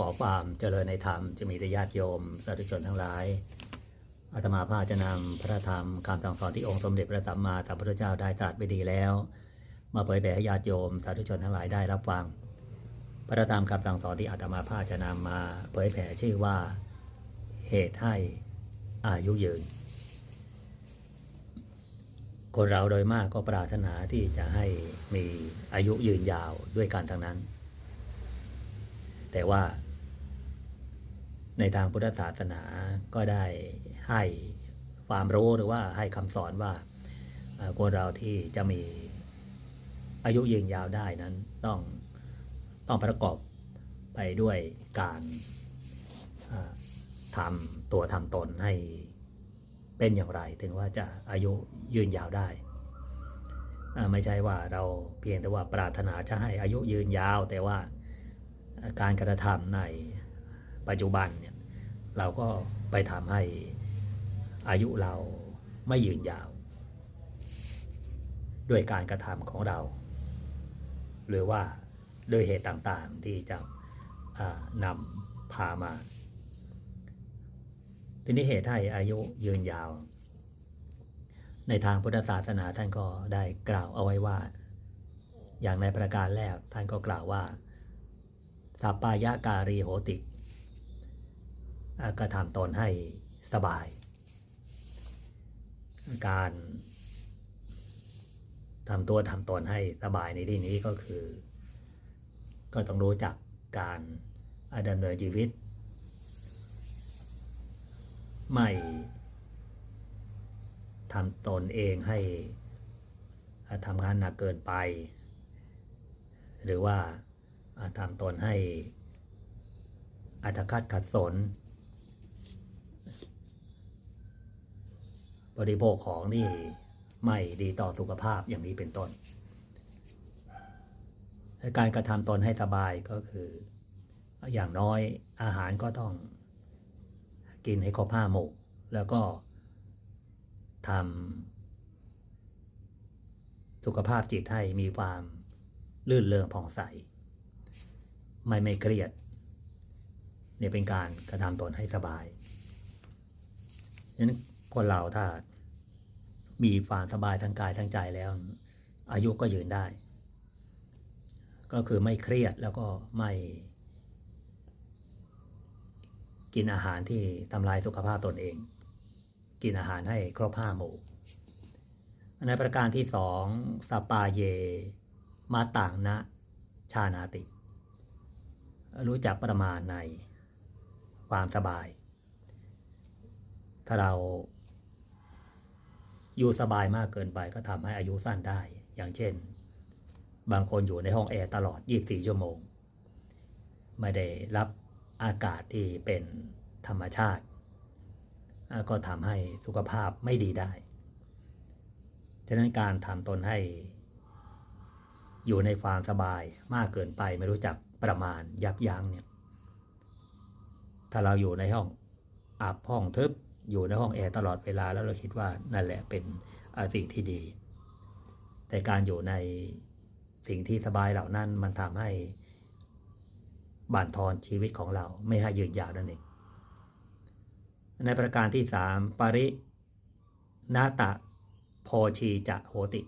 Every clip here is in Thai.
ขอความเจริญในธรรมจะมีแต่ญาติโยมสาธุชนทั้งหลายอาตมาภาจะนำพระธรรมคำสั่งสอนที่องค์สมเด็จพระสัมมาสัมพุทธเจ้าได้ตรัสไปดีแล้ว มาเผยแผ่ให้ญาติโยมสาธุชนทั้งหลายได้รับฟัง พระธรรมคำสั่งสอนที่อาตมาภาจะนำมาเผยแผ่ชื่อว่าเหตุให้อายุยืน คนเราโดยมากก็ปรารถนาที่จะให้มีอายุยืนยาวด้วยการทั้งนั้น แต่ว่า ในทางพุทธศาสนาก็ได้ให้ความรู้หรือว่าให้คำสอนว่าคนเราที่จะมีอายุยืนยาวได้นั้นต้องต้องประกอบไปด้วยการทำตัวทำตนให้เป็นอย่างไรถึงว่าจะอายุยืนยาวได้ ไม่ใช่ว่าเราเพียงแต่ว่าปรารถนาจะให้อายุยืนยาว แต่ว่าการกระทำใน ปัจจุบันเนี่ยเราก็ไปทำให้อายุเราไม่ยืนยาว ด้วยการกระทำของเรา หรือว่าด้วยเหตุต่างๆที่จะนำพามา ทีนี้เหตุให้อายุยืนยาว ในทางพุทธศาสนาท่านก็ได้กล่าวเอาไว้ว่า อย่างในประการแรกท่านก็กล่าวว่าสัปปายะการีโหติ กระทำตนให้สบาย การทำตัวทำตนให้สบายในที่นี้ก็คือ ก็ต้องรู้จักการดำเนินชีวิต ไม่ทำตนเองให้ทำงานหนักเกินไป หรือว่าทำตนให้อัตคัดขัดสน บริโภคของที่ไม่ดีต่อสุขภาพอย่างนี้เป็นต้น การกระทำตนให้สบายก็คือ อย่างน้อยอาหารก็ต้องกินให้ครบห้าหมู่แล้วก็ทำสุขภาพจิตให้มีความลื่นเริงผ่องใส ไม่ไม่เครียดเนี่ยเป็นการกระทำตนให้สบายฉะนั้นคนเราถ้า มีความสบายทางกายทางใจแล้ว อายุก็ยืนได้ ก็คือไม่เครียดแล้วก็ไม่ กินอาหารที่ทำลายสุขภาพตนเอง กินอาหารให้ครบห้าหมู่ในประการที่สองสปาเย มาต่างนะชานาติ รู้จักประมาณในความสบาย ถ้าเรา อยู่สบายมากเกินไปก็ทำให้อายุสั้นได้ อย่างเช่น บางคนอยู่ในห้องแอร์ตลอด 24 ชั่วโมง ไม่ได้รับอากาศที่เป็นธรรมชาติ ก็ทำให้สุขภาพไม่ดีได้ ฉะนั้นการทำตนให้ อยู่ในความสบายมากเกินไปไม่รู้จักประมาณยับยั้งเนี่ย ถ้าเราอยู่ในห้องอับห้องทึบ อยู่ในห้องแอร์ตลอดเวลาแล้วเราคิดว่านั่นแหละเป็นสิ่งที่ดี แต่การอยู่ในสิ่งที่สบายเหล่านั้นมันทำให้บั่นทอนชีวิตของเราไม่ให้ยืนยาวนั่นเองในประการที่สามปรินาตะโพชีจะโหติ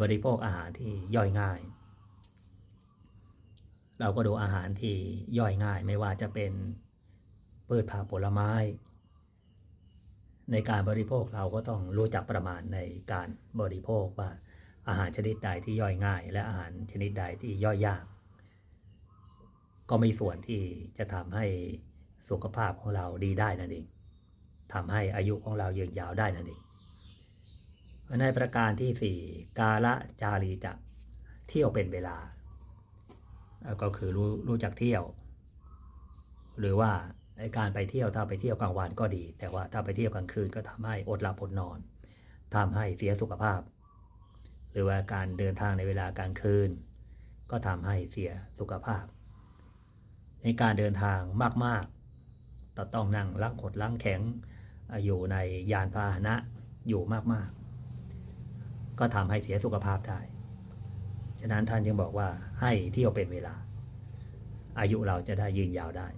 บริโภคอาหารที่ย่อยง่าย เราก็ดูอาหารที่ย่อยง่าย ไม่ว่าจะเป็น พืชผักผลไม้ ในการบริโภคเราก็ต้องรู้จักประมาณในการบริโภคว่าอาหารชนิดใดที่ย่อยง่าย และอาหารชนิดใดที่ย่อยยาก ก็มีส่วนที่จะทำให้สุขภาพของเราดีได้นั่นเองทำให้อายุของเรายืนยาวได้นั่นเองในประการที่สี่กาละจารีจะเที่ยวเป็นเวลา ก็คือรู้รู้จักเที่ยว หรือว่า ในการไปเที่ยวถ้าไปเที่ยวกลางวันก็ดี แต่ว่าถ้าไปเที่ยวกลางคืนก็ทำให้อดหลับอดนอนทำให้เสียสุขภาพ หรือว่าการเดินทางในเวลากลางคืน ก็ทำให้เสียสุขภาพ ในการเดินทางมากๆต้องต้องนั่งล้างขดล้างแข็งอยู่ในยานพาหนะอยู่มากๆ ก็ทำให้เสียสุขภาพได้ ฉะนั้นท่านจึงบอกว่าให้เที่ยวเป็นเวลา อายุเราจะได้ยืนยาวได้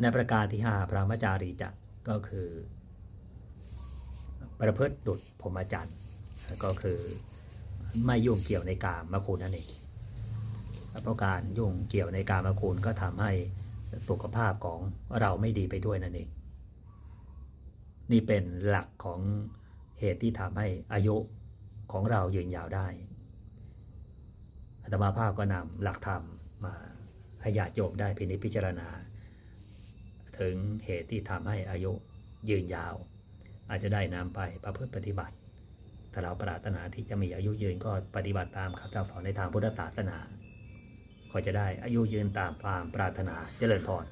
ในประการที่ 5 พระมจารีจักก็คือ ประพฤติดุจพรหมจรรย์ก็คือไม่ยุ่งเกี่ยวในกามคุณนั่นเองเพราะการยุ่งเกี่ยวในกามคุณก็ทำให้สุขภาพของเราไม่ดีไปด้วยนั่นเอง นี่เป็นหลักของเหตุที่ทำให้อายุของเรายืนยาวได้อาตมาภาพก็นำหลักธรรมมาให้ญาติโยมได้พินิจพิจารณา ถึงเหตุที่ทำให้อายุยืนยาว อาจจะได้นำไปประพฤติปฏิบัติ ถ้าเราปรารถนาที่จะมีอายุยืนก็ปฏิบัติตามคำสอนในทางพุทธศาสนา ก็จะได้อายุยืนตามความปรารถนาเจริญพร